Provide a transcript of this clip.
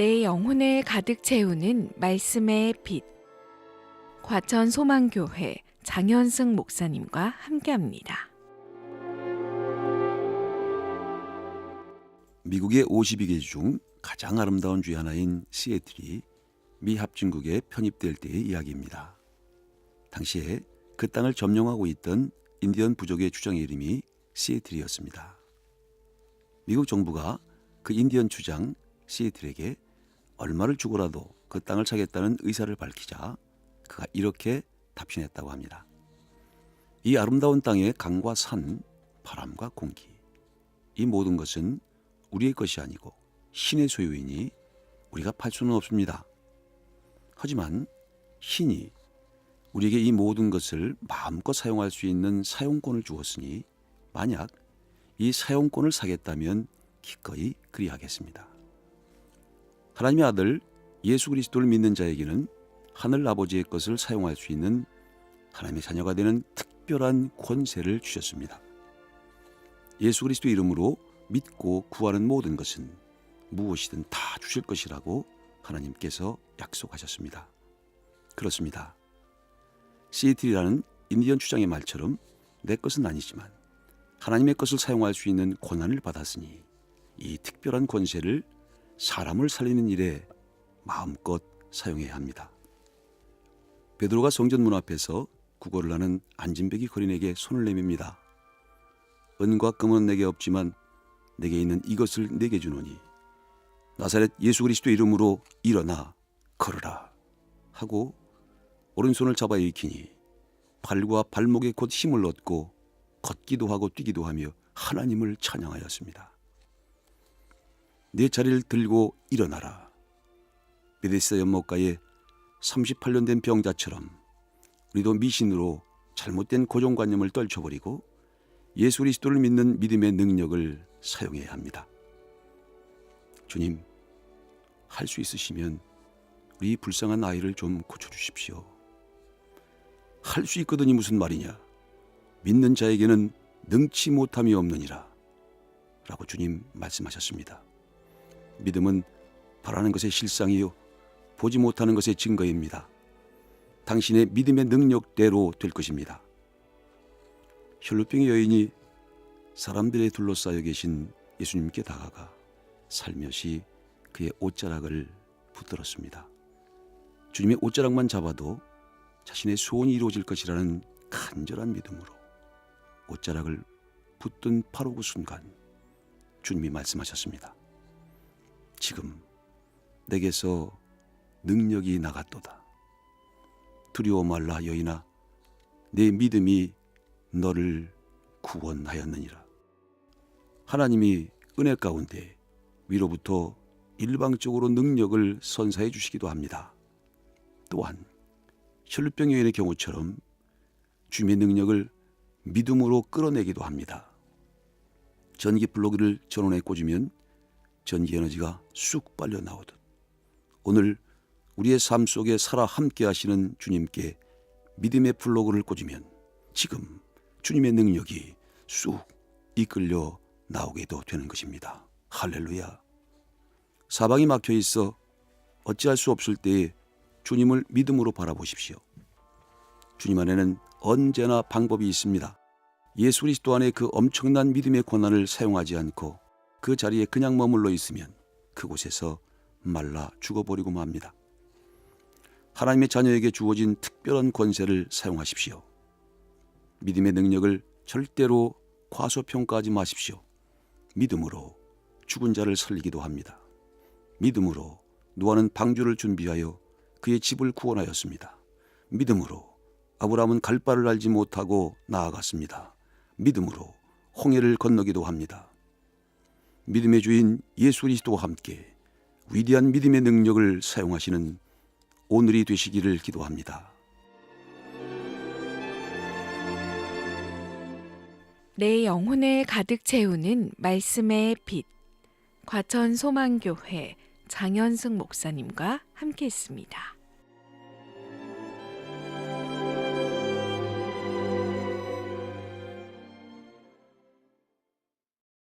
내 영혼을 가득 채우는 말씀의 빛. 과천 소망교회 장현승 목사님과 함께합니다. 미국의 52개 주중 가장 아름다운 주의 하나인 시애틀이 미 합중국에 편입될 때의 이야기입니다. 당시에 그 땅을 점령하고 있던 인디언 부족의 추장의 이름이 시애틀이었습니다. 미국 정부가 그 인디언 추장 시애틀에게 얼마를 주고라도 그 땅을 사겠다는 의사를 밝히자 그가 이렇게 답신했다고 합니다. 이 아름다운 땅의 강과 산, 바람과 공기, 이 모든 것은 우리의 것이 아니고 신의 소유이니 우리가 팔 수는 없습니다. 하지만 신이 우리에게 이 모든 것을 마음껏 사용할 수 있는 사용권을 주었으니 만약 이 사용권을 사겠다면 기꺼이 그리하겠습니다. 하나님의 아들 예수 그리스도를 믿는 자에게는 하늘 아버지의 것을 사용할 수 있는 하나님의 자녀가 되는 특별한 권세를 주셨습니다. 예수 그리스도 이름으로 믿고 구하는 모든 것은 무엇이든 다 주실 것이라고 하나님께서 약속하셨습니다. 그렇습니다. 시애틀이라는 인디언 추장의 말처럼 내 것은 아니지만 하나님의 것을 사용할 수 있는 권한을 받았으니 이 특별한 권세를 사람을 살리는 일에 마음껏 사용해야 합니다. 베드로가 성전 문 앞에서 구걸을 하는 안진뱅이 거린에게 손을 내밉니다. 은과 금은 내게 없지만 내게 있는 이것을 내게 주노니 나사렛 예수 그리스도 이름으로 일어나 걸으라 하고 오른손을 잡아 일으키니 발과 발목에 곧 힘을 얻고 걷기도 하고 뛰기도 하며 하나님을 찬양하였습니다. 내 자리를 들고 일어나라. 베데스다 연못가에 38년 된 병자처럼 우리도 미신으로 잘못된 고정관념을 떨쳐버리고 예수 그리스도를 믿는 믿음의 능력을 사용해야 합니다. 주님, 할 수 있으시면 우리 불쌍한 아이를 좀 고쳐주십시오. 할 수 있거든이 무슨 말이냐? 믿는 자에게는 능치 못함이 없느니라. 라고 주님 말씀하셨습니다. 믿음은 바라는 것의 실상이요. 보지 못하는 것의 증거입니다. 당신의 믿음의 능력대로 될 것입니다. 혈루병의 여인이 사람들에 둘러싸여 계신 예수님께 다가가 살며시 그의 옷자락을 붙들었습니다. 주님의 옷자락만 잡아도 자신의 소원이 이루어질 것이라는 간절한 믿음으로 옷자락을 붙든 바로 그 순간 주님이 말씀하셨습니다. 지금 내게서 능력이 나갔도다. 두려워 말라 여인아 내 믿음이 너를 구원하였느니라. 하나님이 은혜 가운데 위로부터 일방적으로 능력을 선사해 주시기도 합니다. 또한 혈루병 여인의 경우처럼 주님의 능력을 믿음으로 끌어내기도 합니다. 전기 플러그를 전원에 꽂으면 전기 에너지가 쑥 빨려 나오듯 오늘 우리의 삶 속에 살아 함께 하시는 주님께 믿음의 플러그를 꽂으면 지금 주님의 능력이 쑥 이끌려 나오게도 되는 것입니다. 할렐루야. 사방이 막혀 있어 어찌할 수 없을 때에 주님을 믿음으로 바라보십시오. 주님 안에는 언제나 방법이 있습니다. 예수 그리스도 안에 그 엄청난 믿음의 권한을 사용하지 않고 그 자리에 그냥 머물러 있으면 그곳에서 말라 죽어버리고 맙니다. 하나님의 자녀에게 주어진 특별한 권세를 사용하십시오. 믿음의 능력을 절대로 과소평가하지 마십시오. 믿음으로 죽은 자를 살리기도 합니다. 믿음으로 노아는 방주를 준비하여 그의 집을 구원하였습니다. 믿음으로 아브라함은 갈 바를 알지 못하고 나아갔습니다. 믿음으로 홍해를 건너기도 합니다. 믿음의 주인 예수 그리스도와 함께 위대한 믿음의 능력을 사용하시는 오늘이 되시기를 기도합니다. 내 영혼을 가득 채우는 말씀의 빛. 과천 소망교회 장현승 목사님과 함께했습니다.